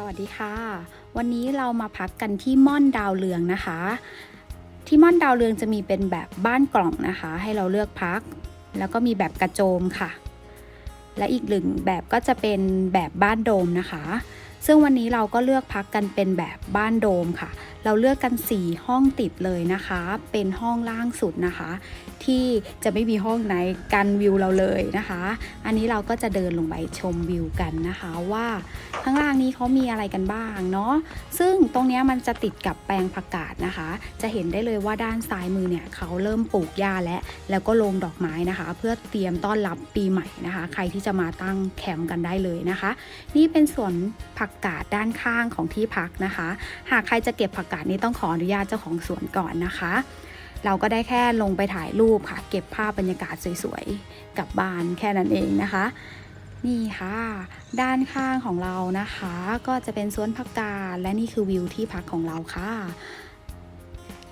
สวัสดีค่ะ วันนี้เรามาพักกันที่ม่อนดาวเรืองนะคะ ที่ม่อนดาวเรืองจะมีเป็นแบบบ้านกล่องนะคะ ให้เราเลือกพัก แล้วก็มีแบบกระโจมค่ะ และอีกหนึ่งแบบก็จะเป็นแบบบ้านโดมนะคะ ซึ่งวันนี้เราก็เลือกพักกันเป็นแบบบ้านโดมค่ะ เราเลือกกัน 4 ห้องติดเลยนะคะ เป็นห้องล่างสุดนะคะ ที่จะไม่มีห้องไหนกันวิวเราเลยนะคะ อันนี้เราก็จะเดินลงไปชมวิวกันนะคะว่าข้างล่างนี้เขามีอะไรกันบ้างเนาะ ซึ่งตรงนี้มันจะติดกับแปลงผักกาดนะคะ จะเห็นได้เลยว่าด้านซ้ายมือเนี่ยเขาเริ่มปลูกหญ้าและแล้วก็ลงดอกไม้นะคะ เพื่อเตรียมต้อนรับปีใหม่นะคะ ใครที่จะมาตั้งแคมป์กันได้เลยนะคะ นี่เป็นสวนผักกาดด้านข้างของที่พักนะคะ หากใครจะเก็บผักกาดนี้ต้องขออนุญาตเจ้าของสวนก่อนนะคะ เราก็ได้แค่ลงไปถ่ายรูปค่ะ เก็บภาพบรรยากาศสวยๆกลับบ้านแค่นั้นเองนะคะนี่ค่ะ ด้านข้างของเรานะคะ ก็จะเป็นสวนผักกาดและนี่คือวิวที่พักของเราค่ะ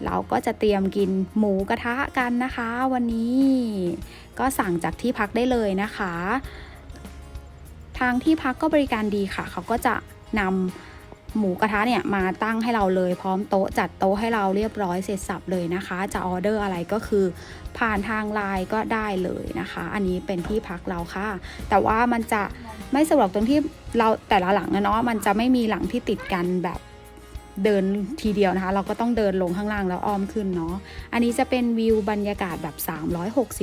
เราก็จะเตรียมกินหมูกระทะกันนะคะ วันนี้ก็สั่งจากที่พักได้เลยนะคะ ทางที่พักก็บริการดีค่ะ เขาก็จะ นำหมูกระทะเนี่ยมาตั้งให้เราเลยพร้อมโต๊ะจัดโต๊ะให้เราเรียบร้อยเสร็จสับเลยนะคะ จะออเดอร์อะไรก็คือ ผ่านทางไลน์ก็ได้เลยนะคะ อันนี้เป็นที่พักเราค่ะ แต่ว่ามันจะไม่สะดวกตรงที่เราแต่ละหลังนะเนาะมันจะไม่มีหลังที่ติดกันแบบเดินทีเดียวนะคะ เราก็ต้องเดินลงข้างล่างแล้วอ้อมขึ้นเนาะอันนี้จะเป็นวิวบรรยากาศแบบ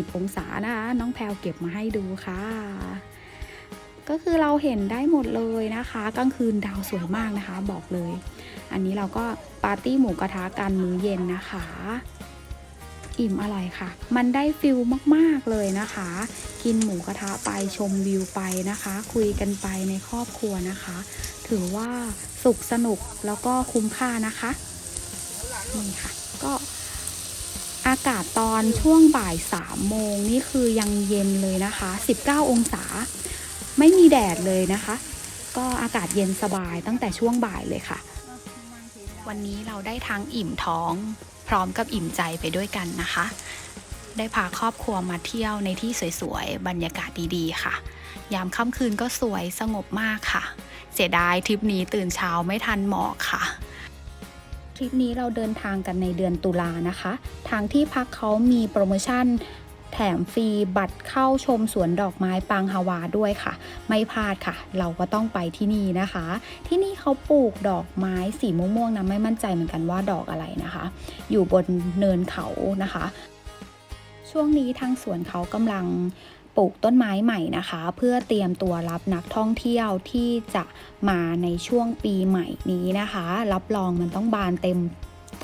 360 องศานะคะ น้องแพลวเก็บมาให้ดูค่ะ ก็คือเราเห็นได้หมดเลยนะคะกลางคืนดาวสวยมากนะคะ บอกเลย อันนี้เราก็ปาร์ตี้หมูกระทะกันมื้อเย็นนะคะ อิ่มอร่อยค่ะ มันได้ฟิลมากๆเลยนะคะ กินหมูกระทะไปชมวิวไปนะคะ คุยกันไปในครอบครัวนะคะ ถือว่าสุขสนุกแล้วก็คุ้มค่านะคะนี่ค่ะ ก็อากาศตอนช่วงบ่ายสามโมงนี่คือยังเย็นเลยนะคะ 19 องศา ไม่มีแดดเลยนะคะ ก็อากาศเย็นสบายตั้งแต่ช่วงบ่ายเลยค่ะ วันนี้เราได้ทั้งอิ่มท้อง พร้อมกับอิ่มใจไปด้วยกันนะคะ ได้พาครอบครัวมาเที่ยวในที่สวยๆ บรรยากาศดีๆ ค่ะ ยามค่ำคืนก็สวยสงบมากค่ะ เสียดายทริปนี้ตื่นเช้าไม่ทันหมอกค่ะทริปนี้เราเดินทางกันในเดือนตุลานะคะ ทางที่พักเขามีโปรโมชั่น แถมฟรีบัตรเข้าชมสวนดอกไม้ปางฮาวาด้วยค่ะ ไม่พลาดค่ะ เราก็ต้องไปที่นี่นะคะ ที่นี่เขาปลูกดอกไม้สีม่วงๆนะไม่มั่นใจเหมือนกันว่าดอกอะไรนะคะ อยู่บนเนินเขานะคะ ช่วงนี้ทางสวนเขากำลังปลูกต้นไม้ใหม่นะคะ เพื่อเตรียมตัวรับนักท่องเที่ยวที่จะมาในช่วงปีใหม่นี้นะคะ รับรองมันต้องบานเต็ม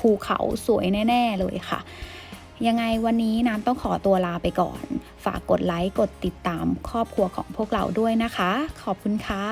ภูเขาสวยแน่ ๆ เลยค่ะ ยังไงวันนี้น้ำต้องขอตัวลาไปก่อน ฝากกดไลค์ กดติดตามครอบครัวของพวกเราด้วยนะคะ ขอบคุณค่ะ